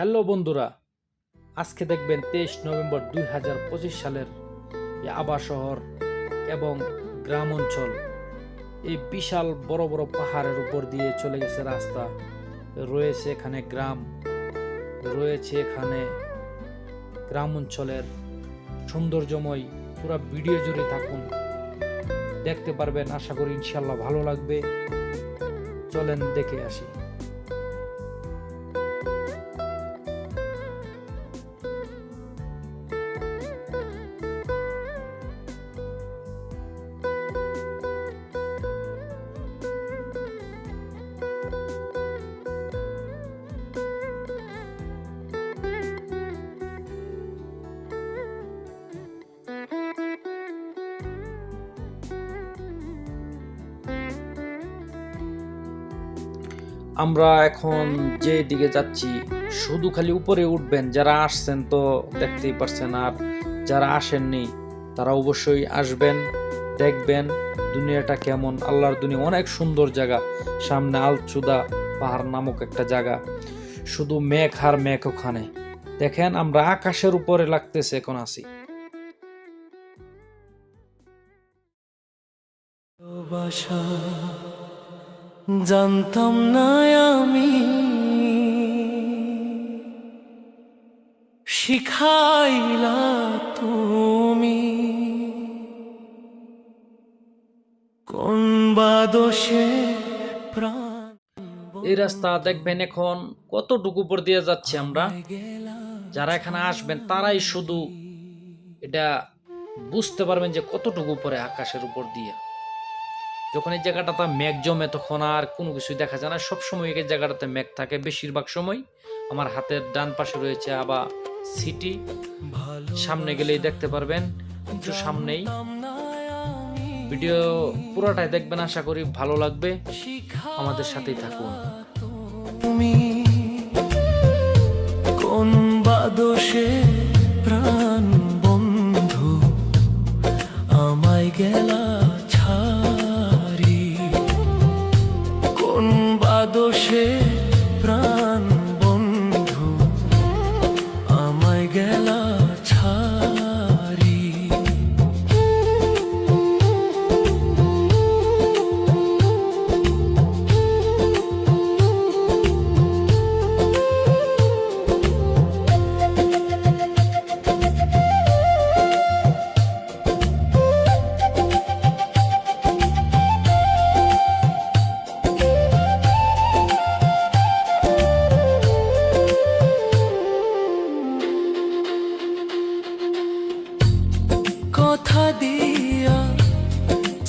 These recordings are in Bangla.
হ্যালো বন্ধুরা, আজকে দেখবেন তেইশ নভেম্বর দুই হাজার পঁচিশ সালের এই আবা শহর এবং গ্রাম অঞ্চল। এই বিশাল বড় বড় পাহাড়ের উপর দিয়ে চলে গেছে রাস্তা। রয়েছে এখানে গ্রাম, রয়েছে এখানে গ্রাম অঞ্চলের সৌন্দর্যময় পুরো ভিডিও জুড়ে থাকুন। দেখতে পারবেন, আশা করি ইনশাল্লাহ ভালো লাগবে। চলেন দেখে আসি। আমরা এখন যে দিকে যাচ্ছি, শুধু খালি উপরে উঠবেন, যারা আসছেন তো দেখতেই পারছেন, আর যারা আসেননি, তারা অবশ্যই আসবেন, দেখবেন দুনিয়াটা কেমন। আল্লাহর দুনিয়া অনেক সুন্দর জায়গা, সামনে আলচুদা পাহাড় নামক একটা জায়গা, শুধু মেঘ আর মেঘ ওখানে। দেখেন, আমরা আকাশের উপরে লাগতেছে এখন আসি ভালোবাসা জানতাম না আমি। শিখাইলা তুমি। কোন বাদোষে প্রাণ এই রাস্তা দেখবেন এখন কতটুকু উপর দিয়ে যাচ্ছি আমরা। যারা এখানে আসবেন তারাই শুধু এটা বুঝতে পারবেন যে কতটুকু উপরে আকাশের উপর দিয়ে। যখন এই জায়গাটাতে মেঘ জমে তখন আর কোনো কিছুই দেখা যায় না। সবসময় এই জায়গাটাতে মেঘ থাকে বেশিরভাগ সময়। আমার হাতের ডান পাশে রয়েছে আবার সিটি সামনে গেলেই দেখতে পারবেন, একটু সামনেই। ভিডিও পুরোটাই দেখবেন, আশা করি ভালো লাগবে। আমাদের সাথেই থাকুন। তুমি কোন বাদোষে প্রাণ বন্ধু? আমায় গেলা আমায় গেলা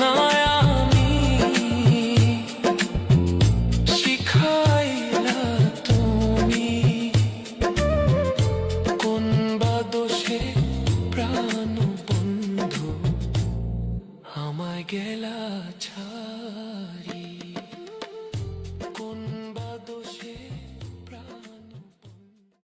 না আমি শিখাইলা তুমি কোন বা দোষে প্রাণ আমায় গেলা ছা